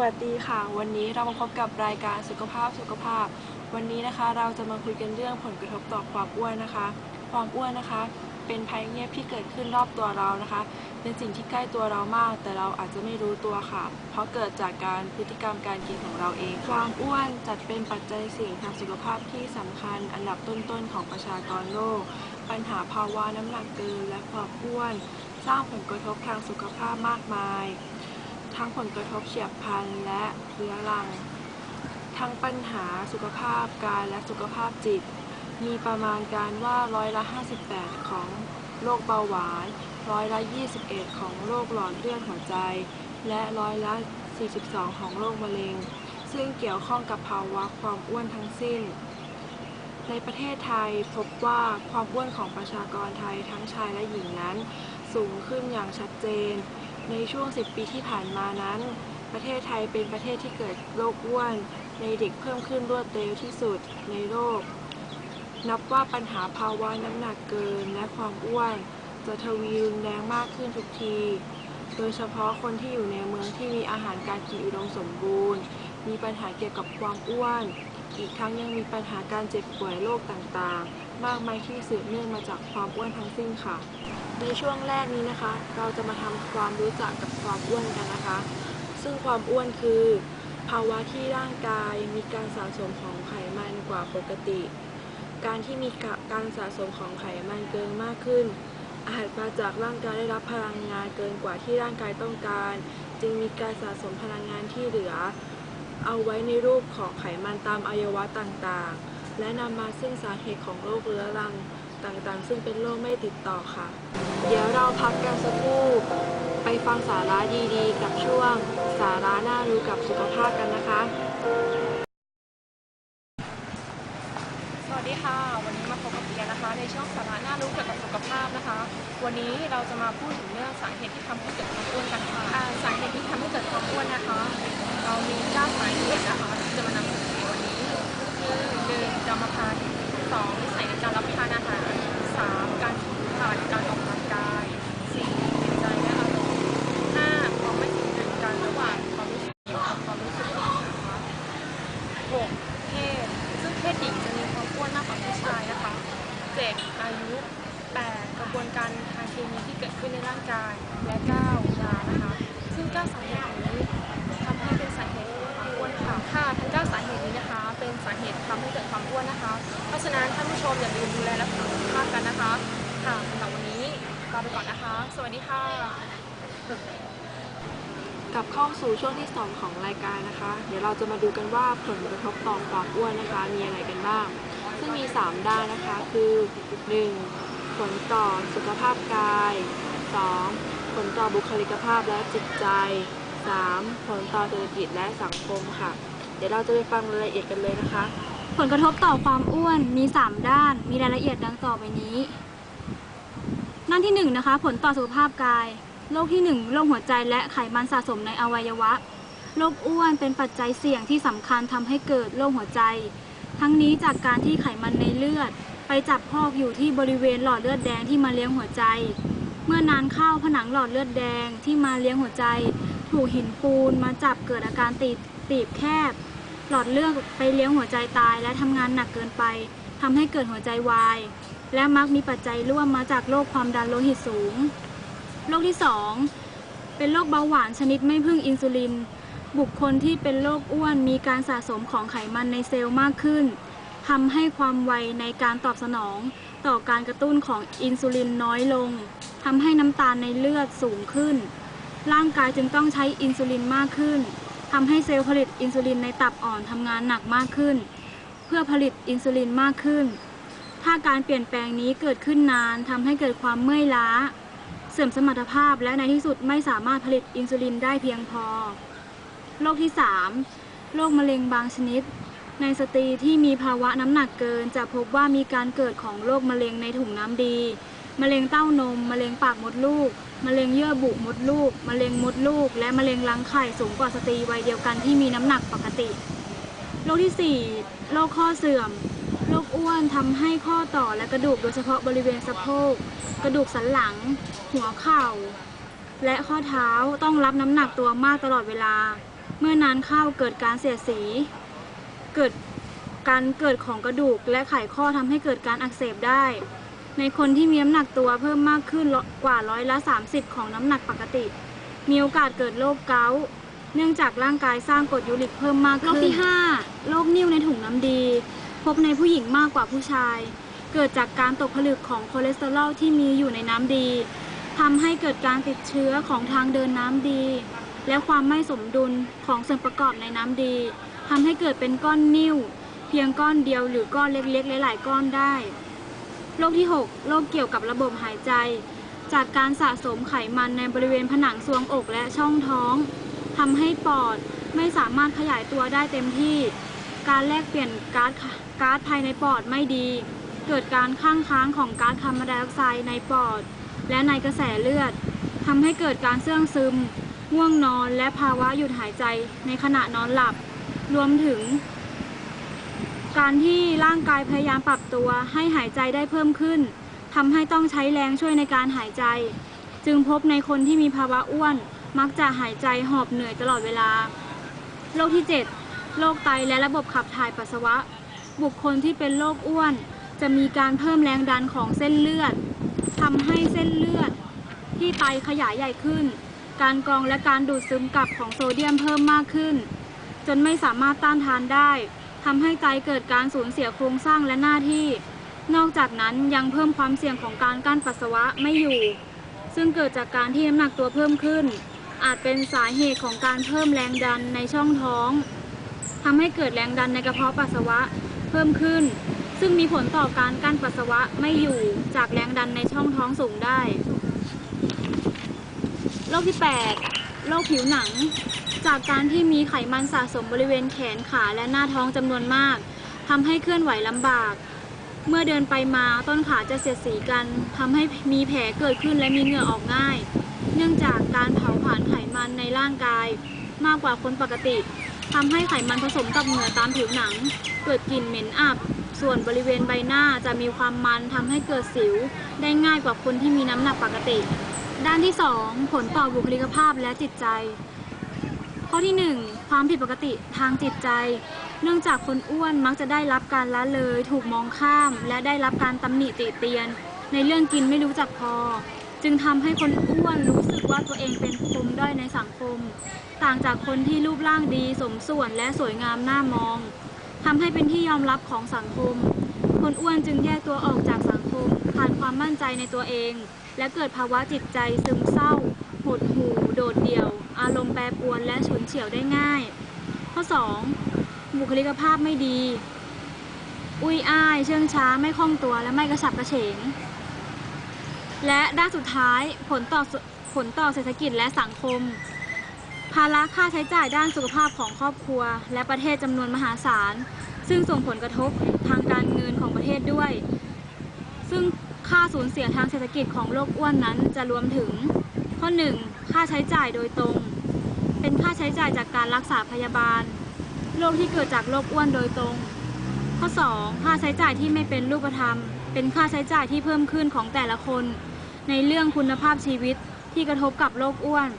วัสดีค่ะ วันนี้เรามาพบกับรายการสุขภาพสุขภาพ วันนี้นะคะเราจะมาคุยกันเรื่องผลกระทบต่อความอ้วนนะคะ ความอ้วนนะคะ เป็นภัยเงียบที่เกิดขึ้นรอบตัวเรานะคะ เป็นสิ่งที่ใกล้ตัวเรามาก แต่เราอาจจะไม่รู้ตัวค่ะ เพราะเกิดจากการพฤติกรรมการกินของเราเองความอ้วนจัดเป็นปัจจัยเสี่ยงทางสุขภาพที่สำคัญ อันดับต้นๆของประชากรโลก ปัญหาภาวะน้ำหนักเกินและความอ้วน สร้างผลกระทบทางสุขภาพมากมาย ทั้งผลกระทบเฉียบพลันและเรื้อรัง ทั้งปัญหาสุขภาพกายและสุขภาพจิต มีประมาณการว่าร้อยละ 58 ของโรคเบาหวาน ร้อยละ 21 ของโรคหลอดเลือดหัวใจ และร้อยละ 42 ของโรคมะเร็ง ซึ่งเกี่ยวข้องกับภาวะความอ้วนทั้งสิ้น ในประเทศไทยพบว่าความอ้วนของประชากรไทยทั้งชายและหญิงนั้น สูงขึ้นอย่างชัดเจน ในช่วง 10 ปีที่ผ่านมานั้น ประเทศไทยเป็นประเทศที่เกิดโรคอ้วน ในเด็กเพิ่มขึ้นรวดเร็วที่สุดในโลก นับว่าปัญหาภาวะน้ำหนักเกินและความอ้วน จะทวีรุนแรงมากขึ้นทุกที โดยเฉพาะคนที่อยู่ในเมืองที่มีอาหารการกินอุดมสมบูรณ์ มีปัญหาเกี่ยวกับความอ้วน อีกทั้งยังมีปัญหาการเจ็บป่วยโรคต่างๆ มากมายที่สืบเนื่องมาจากความอ้วนทั้งสิ้นค่ะ ในช่วงแรกนี้นะคะ เราจะมาทำความรู้จักกับความอ้วนกันนะคะ ซึ่งความอ้วนคือ ภาวะที่ร่างกายมีการสะสมของไขมันกว่าปกติ การที่มีการสะสมของไขมันเกินมากขึ้น อาจมาจากร่างกายได้รับพลังงานเกินกว่าที่ร่างกายต้องการ จึงมีการสะสมพลังงานที่เหลือ เอาไว้ในรูปของไขมันตามอวัยวะต่างๆ และนำมาซึ่งสาเหตุของโรคเรื้อรังต่างๆ ซึ่งเป็นโรคไม่ติดต่อค่ะ เดี๋ยวเราพักกันสักครู่ ไปฟังสาระดีๆ กับช่วง สาระน่ารู้กับสุขภาพกันนะคะ สวัสดีค่ะ วันนี้มาพบกับเอียนนะคะ ในช่วงสาระน่ารู้เกี่ยวกับสุขภาพนะคะ วันนี้เราจะมาพูดถึงเรื่องสาเหตุที่ทำให้เกิดความอ้วนกันค่ะอ่าสาเหตุที่ทำให้เกิดความอ้วนนะคะ เรามีเก้าสาเหตุนะคะที่จะมานำเสนอในวันนี้คือห นึ่งกรรมพันธุ์สองนิสัยในการรับประทาน ตุทำให้เกิดความอ้วนนะคะ เพราะฉะนั้นท่านผู้ชมอย่าลืมดูแลรักษาสุขภาพกันนะคะ ค่ะสำหรับวันนี้ลาไปก่อนนะคะ สวัสดีค่ะ กลับเข้าสู่ช่วงที่ 2 ของรายการนะคะ เดี๋ยวเราจะมาดูกันว่าผลกระทบต่อความอ้วนนะคะ มีอะไรกันบ้าง ซึ่งมี 3 ด้านนะคะ คือ 1. ผลต่อสุขภาพกาย 2. ผลต่อบุคลิกภาพและจิตใจ 3. ผลต่อเศรษฐกิจและสังคมค่ะ ดี๋ยวเราจะไปฟังรายละเอียดกันเลยนะคะ ผลกระทบต่อความอ้วนมี 3 ด้าน มีรายละเอียดดังต่อไปนี้ ด้านที่1นะคะ ผลต่อสุขภาพกาย โรคที่ 1 โรคหัวใจและไขมันสะสมในอวัยวะ โรคอ้วนเป็นปัจจัยเสี่ยงที่สำคัญทำให้เกิดโรคหัวใจ ทั้งนี้จากการที่ไขมันในเลือด ไปจับพอกอยู่ที่บริเวณหลอดเลือดแดงที่มาเลี้ยงหัวใจ เมื่อนานเข้าผนังหลอดเลือดแดงที่มาเลี้ยงหัวใจ ถูกหินปูนมาจับเกิดอาการตีบตีบแคบ หลอดเลือดไปเลี้ยงหัวใจตาย และทำงานหนักเกินไปทำให้เกิดหัวใจวาย และมักมีปัจจัยร่วมมาจากโรคความดันโลหิตสูง โรคที่ 2 เป็นโรคเบาหวานชนิดไม่พึ่งอินซูลิน บุคคลที่เป็นโรคอ้วนมีการสะสมของไขมันในเซลล์มากขึ้นทำให้ความไวในการตอบสนอง ต่อการกระตุ้นของอินซูลินน้อยลงทำให้น้ำตาลในเลือดสูงขึ้น ร่างกายจึงต้องใช้อินซูลินมากขึ้น ทำให้เซลล์ผลิตอินซูลินในตับอ่อนทำงานหนักมากขึ้น เพื่อผลิตอินซูลินมากขึ้น ถ้าการเปลี่ยนแปลงนี้เกิดขึ้นนานทำให้เกิดความเมื่อยล้า เสื่อมสมรรถภาพและในที่สุดไม่สามารถผลิตอินซูลินได้เพียงพอ โรคที่ 3 โรคมะเร็งบางชนิด ในสตรีที่มีภาวะน้ำหนักเกิน จะพบว่ามีการเกิดของโรคมะเร็งในถุงน้ำดี มะเร็งเต้านม มะเร็งปากมดลูก มะเร็งเยื่อบุมดลูก มะเร็งมดลูก และมะเร็งรังไข่สูงกว่าสตรีวัยเดียวกันที่มีน้ำหนักปกติ โรคที่ 4 โรคข้อเสื่อม โรคอ้วนทำให้ข้อต่อและกระดูกโดยเฉพาะบริเวณสะโพก กระดูกสันหลัง หัวเข่า และข้อเท้าต้องรับน้ำหนักตัวมากตลอดเวลา เมื่อนานเข้าเกิดการเสียดสี เกิดการเกิดของกระดูกและไขข้อทำให้เกิดการอักเสบได้ ในคนที่มีน้ำหนักตัวเพิ่มมากขึ้นกว่าร้อยละ 30 ของน้ำหนักปกติ มีโอกาสเกิดโรคเกาต์เนื่องจากร่างกายสร้างกรดยูริกเพิ่มมากขึ้น โรคที่ 5 โรคนิ่วในถุงน้ำดี พบในผู้หญิงมากกว่าผู้ชาย เกิดจากการตกผลึกของคอเลสเตอรอลที่มีอยู่ในน้ำดีทำให้เกิดการติดเชื้อของทางเดินน้ำดี และความไม่สมดุลของส่วนประกอบในน้ำดีทำให้เกิดเป็นก้อนนิ่ว เพียงก้อนเดียวหรือก้อนเล็กๆ หลาย ๆ ก้อนได้ โรคที่ 6 โรคเกี่ยวกับระบบหายใจ จากการสะสมไขมันในบริเวณผนังซวงอกและช่องท้องทำให้ปอดไม่สามารถขยายตัวได้เต็มที่ การแลกเปลี่ยนก๊าซก๊าซภายในปอดไม่ดี เกิดการข้างค้างของก๊าซคาร์บอนไดออกไซด์ในปอด และในกระแสเลือดทำให้เกิดการเสื่องซึม ง่วงนอน และภาวะหยุดหายใจในขณะนอนหลับ รวมถึง การที่ร่างกายพยายามปรับตัวให้หายใจได้เพิ่มขึ้นทำให้ต้องใช้แรงช่วยในการหายใจ จึงพบในคนที่มีภาวะอ้วน มักจะหายใจหอบเหนื่อยตลอดเวลา โรคที่ 7 โรคไตและระบบขับถ่ายปัสสาวะ บุคคลที่เป็นโรคอ้วน จะมีการเพิ่มแรงดันของเส้นเลือดทำให้เส้นเลือด ที่ไตขยายใหญ่ขึ้น การกรองและการดูดซึมกลับของโซเดียมเพิ่มมากขึ้น จนไม่สามารถต้านทานได้ ทำให้ไตเกิดการสูญเสียโครงสร้างและหน้าที่ นอกจากนั้นยังเพิ่มความเสี่ยงของการกั้นปัสสาวะไม่อยู่ ซึ่งเกิดจากการที่น้ำหนักตัวเพิ่มขึ้น อาจเป็นสาเหตุของการเพิ่มแรงดันในช่องท้องทำให้เกิดแรงดันในกระเพาะปัสสาวะเพิ่มขึ้น ซึ่งมีผลต่อการกั้นปัสสาวะไม่อยู่จากแรงดันในช่องท้องสูงได้โรคที่ 8 โรคผิวหนัง จากการที่มีไขมันสะสมบริเวณแขนขาและหน้าท้องจำนวนมากทำให้เคลื่อนไหวลำบาก เมื่อเดินไปมาต้นขาจะเสียดสีกันทำให้มีแผลเกิดขึ้นและมีเหงื่อออกง่าย เนื่องจากการเผาผลาญไขมันในร่างกาย มากกว่าคนปกติทำให้ไขมันผสมกับเหงื่อตามผิวหนัง เกิดกลิ่นเหม็นอับส่วนบริเวณใบหน้าจะมีความมันทำให้เกิดสิว ได้ง่ายกว่าคนที่มีน้ำหนักปกติ ด้านที่ 2 ผลต่อบุคลิกภาพและจิตใจ ข้อที่ 1 ความผิดปกติทางจิตใจ เนื่องจากคนอ้วนมักจะได้รับการละเลย ถูกมองข้าม และได้รับการตำหนิติเตียน ในเรื่องกินไม่รู้จักพอ จึงทำให้คนอ้วนรู้สึกว่าตัวเองเป็นปมด้อยในสังคม ต่างจากคนที่รูปร่างดีสมส่วนและสวยงามน่ามองทำให้เป็นที่ยอมรับของสังคม คนอ้วนจึงแยกตัวออกจากสังคมขาดความมั่นใจในตัวเอง และเกิดภาวะจิตใจซึมเศร้า หดหู่ โดดเดี่ยว อารมณ์แปรปรวนและฉุนเฉียวได้ง่าย ข้อ 2. บุคลิกภาพไม่ดี อุ้ยอ้าย เชื่องช้า ไม่คล่องตัวและไม่กระฉับกระเฉง และด้านสุดท้ายผลต่อผลต่อเศรษฐกิจและสังคม ภาระค่าใช้จ่ายด้านสุขภาพของครอบครัว และประเทศจำนวนมหาศาล ซึ่งส่งผลกระทบทางการเงินของประเทศด้วย ซึ่ง ค่าสูญเสียทางเศรษฐกิจของโรคอ้วนนั้นจะรวมถึง ข้อ 1. ค่าใช้จ่ายโดยตรง เป็นค่าใช้จ่ายจากการรักษาพยาบาลโรคที่เกิดจากโรคอ้วนโดยตรง ข้อ 2. ค่าใช้จ่ายที่ไม่เป็นรูปธรรม เป็นค่าใช้จ่ายที่เพิ่มขึ้นของแต่ละคน ในเรื่องคุณภาพชีวิตที่กระทบกับโรคอ้วน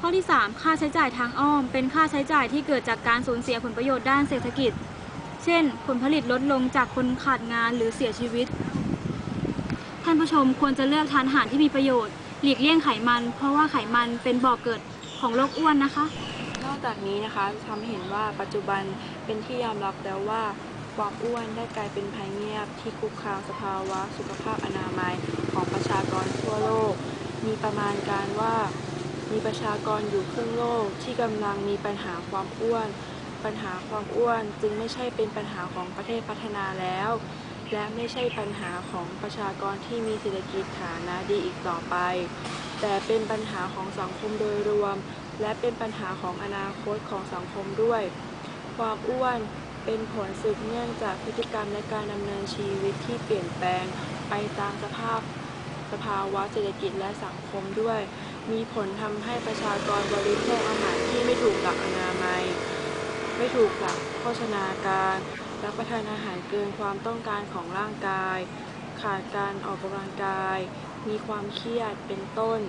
ข้อที่ 3 ค่าใช้จ่ายทางอ้อม เป็นค่าใช้จ่ายที่เกิดจากการสูญเสียผลประโยชน์ด้านเศรษฐกิจ เช่น ผลผลิตลดลงจากคนขาดงานหรือเสียชีวิต ท่านผู้ชมควรจะเลือกทานอาหารที่มีประโยชน์ หลีกเลี่ยงไขมัน เพราะว่าไขมันเป็นบ่อกเกิดของโรคอ้วนนะคะ นอกจากนี้นะคะทำให้เห็นว่าปัจจุบันเป็นที่ยอมรับแล้วว่าความอ้วนได้กลายเป็นภัยเงียบที่คุกคามสภาวะสุขภาพอนามัยของประชากรทั่วโลก มีประมาณการว่ามีประชากรอยู่ครึ่งโลกที่กำลังมีปัญหาความอ้วน ปัญหาความอ้วนจึงไม่ใช่เป็นปัญหาของประเทศพัฒนาแล้ว และไม่ใช่ปัญหาของประชากรที่มีเศรษฐกิจฐานะดีอีกต่อไป แต่เป็นปัญหาของสังคมโดยรวม และเป็นปัญหาของอนาคตของสังคมด้วย ความอ้วนเป็นผลสืบเนื่องจากพฤติกรรมและการดำเนินชีวิตที่เปลี่ยนแปลงไปตามสภาพสภาวะเศรษฐกิจและสังคมด้วย มีผลทำให้ประชากรบริโภคอาหารที่ไม่ถูกหลักอนามัย ไม่ถูกหลักโภชนาการ รับประทานอาหารเกินความต้องการของร่างกาย ขาดการออกกำลังกาย มีความเครียด เป็นต้น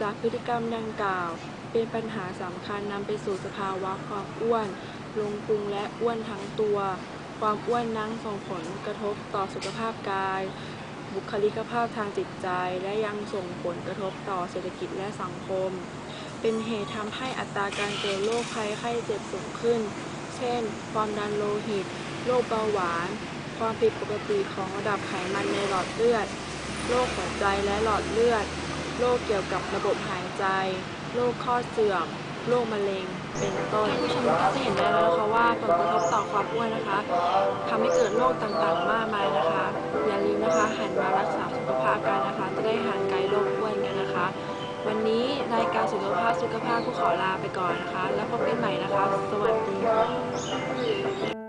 จากพฤติกรรมดังกล่าว เป็นปัญหาสำคัญนำไปสู่สภาวะความอ้วน ลงพุงและอ้วนทั้งตัว ความอ้วนนั้นส่งผลกระทบต่อสุขภาพกาย บุคลิกภาพทางจิตใจ และยังส่งผลกระทบต่อเศรษฐกิจและสังคม เป็นเหตุทำให้อัตราการเกิดโรคภัยไข้เจ็บสูงขึ้น เช่น ความดันโลหิต โรคเบาหวาน ความผิดปกติของระดับไขมันในหลอดเลือด โรคหัวใจและหลอดเลือด โรคเกี่ยวกับระบบหายใจ โรคข้อเสื่อม โรคมะเร็ง เป็นต้นท่านผู้ชมก็จะเห็นได้แล้วนะคะว่าผลกระทบต่อความอ้วนนะคะทำให้เกิดโรคต่างๆ มากมายนะคะ อย่าลืมนะคะหันมารักษาสุขภาพกันนะคะ จะได้ห่างไกลโรคอ้วนกัน นี้รายการสุขภาพสุขภาพผู้ขอลาไปก่อนนะคะ แล้วพบกันใหม่นะคะ สวัสดีค่ะ